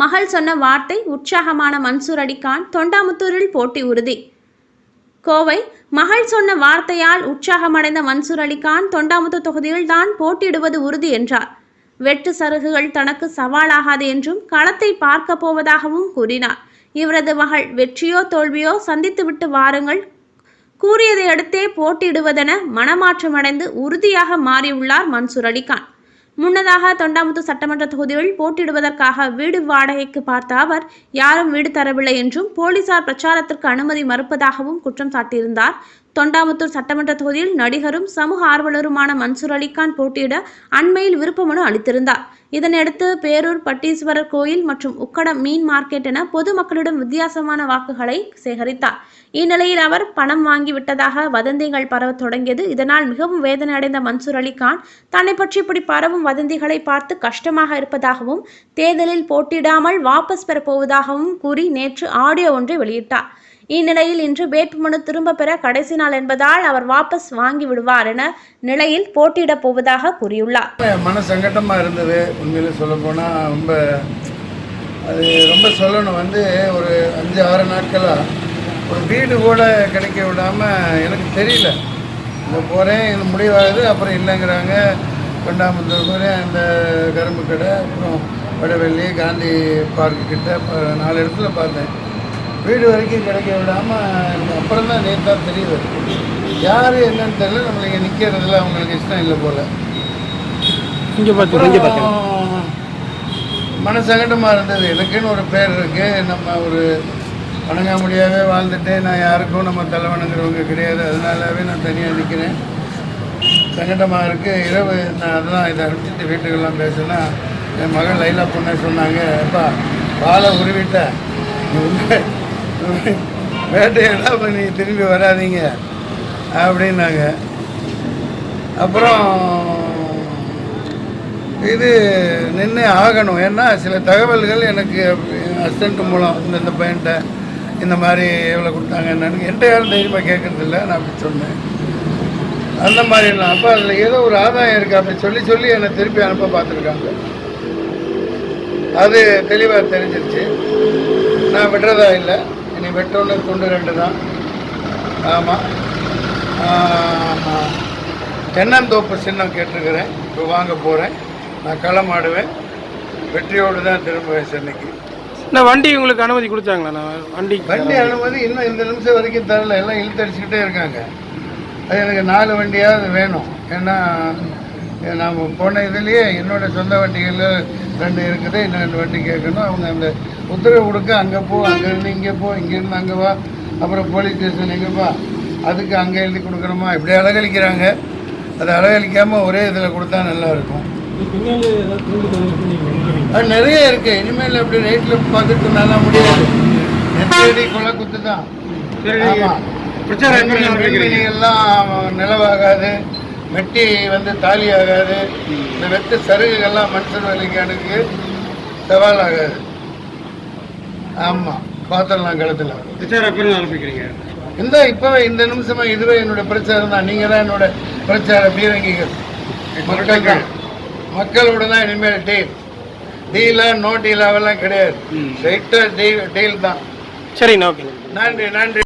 மகள் சொன்ன வார்த்தை உற்சாகமான மன்சூர் அலிகான் தொண்டாமுத்தூரில் போட்டி உறுதி. கோவை மகள் சொன்ன வார்த்தையால் உற்சாகமடைந்த மன்சூர் அலிகான் தொண்டாமுத்தூர் தொகுதியில் தான் போட்டியிடுவது உறுதி என்றார். வெட்டு சருகுகள் தனக்கு சவாலாகாது என்றும் களத்தை பார்க்க போவதாகவும் கூறினார். இவரது மகள் வெற்றியோ தோல்வியோ சந்தித்துவிட்டு வாருங்கள். கூறியதை அடுத்தே போட்டியிடுவதென மனமாற்றமடைந்து உறுதியாக மாறியுள்ளார் மன்சூர் அலிகான். முன்னதாக தொண்டாமுத்து சட்டமன்ற தொகுதியில் போட்டியிடுவதற்காக வீடு வாடகைக்கு பார்த்த அவர் யாரும் வீடு தரவில்லை என்றும் போலீசார் பிரச்சாரத்திற்கு அனுமதி மறுப்பதாகவும் குற்றம் சாட்டியிருந்தார். தொண்டாமுத்தூர் சட்டமன்ற தொகுதியில் நடிகரும் சமூக ஆர்வலருமான மன்சூர் அலிகான் போட்டியிட அண்மையில் விருப்பமனு அளித்திருந்தார். இதனையடுத்து பேரூர் பட்டீஸ்வரர் கோயில் மற்றும் உக்கடம் மீன் மார்க்கெட் என பொதுமக்களிடம் வித்தியாசமான வாக்குகளை சேகரித்தார். இந்நிலையில் அவர் பணம் வாங்கி விட்டதாக வதந்திகள் பரவத் தொடங்கியது. இதனால் மிகவும் வேதனை அடைந்த மன்சூர் அலிகான் தன்னை பற்றி இப்படி பரவும் வதந்திகளை பார்த்து கஷ்டமாக இருப்பதாகவும் தேர்தலில் போட்டியிடாமல் வாபஸ் பெறப்போவதாகவும் கூறி நேற்று ஆடியோ ஒன்றை வெளியிட்டார். இந்நிலையில் இன்று வேட்புமனு திரும்ப பெற கடைசி நாள் என்பதால் அவர் வாபஸ் வாங்கி விடுவார் என நிலையில் போட்டியிடப் போவதாக கூறியுள்ளார். மன சங்கட்டமாக இருந்தது. உண்மையில சொல்லப்போனால் ரொம்ப அது ரொம்ப சொல்லணும். வந்து ஒரு அஞ்சு ஆறு நாட்களாக ஒரு வீடு கூட கிடைக்க விடாமல் எனக்கு தெரியல. இந்த போகிறேன் இது முடிவாகுது அப்புறம் இல்லைங்கிறாங்க. கொண்டாமத்தூர் போகிறேன் அந்த கரும்பு கடை அப்புறம் வடவெள்ளி காந்தி பார்க்கு கிட்ட நாலு இடத்துல பார்த்தேன். வீடு வரைக்கும் கிடைக்க விடாமல் அப்புறம் தான் நேற்று தெரிய வருது யார் என்னன்னு தெரியல. நம்மளுக்கு நிற்கிறதுல அவங்களுக்கு இஷ்டம் இல்லை போல். இங்கே பார்த்து மனசங்கடமாக இருந்தது. எனக்குன்னு ஒரு பேர் இருக்கு. நம்ம ஒரு வணங்காமடியாகவே வாழ்ந்துட்டு நான் யாருக்கும் நம்ம தலை வணங்குறவங்க கிடையாது. அதனாலவே நான் தனியாக நிற்கிறேன் சங்கடமாக இருக்குது இரவு நான் அதெல்லாம் இதை அனுப்பிச்சிட்டு வீட்டுக்கெல்லாம் பேசினா என் மகள் லைலா பொண்ணே சொன்னாங்க அப்பா பாலை உருவிட்ட. நீ உங்க வேட்டையெல்லாம் திரும்பி வராதீங்க? அப்படின்னாங்க. அப்புறம் இது நின்று ஆகணும். ஏன்னா சில தகவல்கள் எனக்கு அசிஸ்டண்ட் மூலம் இந்த இந்த பையன்ட்ட இந்த மாதிரி எவ்வளோ கொடுத்தாங்க என்னன்னு என்கிட்ட யாரும் தைரியமாக கேட்கறதில்ல. நான் அப்படி சொன்னேன். அந்த மாதிரிலாம் அப்போ அதில் ஏதோ ஒரு ஆதாயம் இருக்குது அப்படி சொல்லி சொல்லி என்னை திருப்பி அனுப்ப பார்த்துருக்காங்க. அது தெளிவாக தெரிஞ்சிருச்சு. நான் விடுறதா இல்லை. துண்டு ரெண்டு தான். ஆமாம் தென்னந்தோப்பு சின்னம் கேட்டிருக்கிறேன். இப்போ வாங்க போகிறேன் நான் களமாடுவேன் வெற்றியோடு தான் திரும்புவேன் சென்னைக்கு. இந்த வண்டி உங்களுக்கு அனுமதி கொடுத்தாங்களா? நான் வண்டி வண்டி அனுமதி இன்னும் இந்த நிமிஷம் வரைக்கும் தரல. எல்லாம் இழுத்தடிச்சுக்கிட்டே இருக்காங்க. அது எனக்கு நாலு வண்டியாவது வேணும். ஏன்னா நாம் போன இதுலேயே என்னோட சொந்த வண்டிகளில் ரெண்டு இருக்குது இன்னும் ரெண்டு வண்டி கேட்கணும். அவங்க அந்த உத்தரவு கொடுக்க அங்கே போ அங்கேருந்து இங்கே போ இங்கேருந்து அங்கே வா. அப்புறம் போலீஸ் ஸ்டேஷன் எங்கே வா அதுக்கு அங்கே எழுதி கொடுக்கணுமா? இப்படி அழகழிக்கிறாங்க. அதை அழகழிக்காமல் ஒரே இதில் கொடுத்தா நல்லா இருக்கும் அது நிறைய இருக்கு. இனிமேல் இப்படி நைட்டில் பார்த்துட்டு நல்லா முடியாது. நெத்தடி கொலை குத்து தான் ஆமா. பிரச்சாரம் எப்படி நடத்துறீங்க? பெண்மணிகள்லாம் நிலவாகாது. மெட்டி வந்து தாலி ஆகாது. இந்த வெட்டு சருகுகள்லாம் மனுஷன் வலிக்கானுக்கு சவால் ஆகாது. ஆமாம் பார்த்துடலாம் எப்படி ஆரம்பிக்கிறீங்க? இந்த இப்போ இந்த நிமிஷமா இதுவே என்னோட பிரச்சாரம் தான். நீங்கள் தான் என்னோட பிரச்சார பீரங்கிகள். மக்கள் மக்களோட தான் இனிமேல் டீல். டீலா நோ டீலாவெல்லாம் கிடையாது. ஸ்ட்ரைட்டாக டீல் டீல் தான். சரிண்ணா ஓகே. நன்றி நன்றி.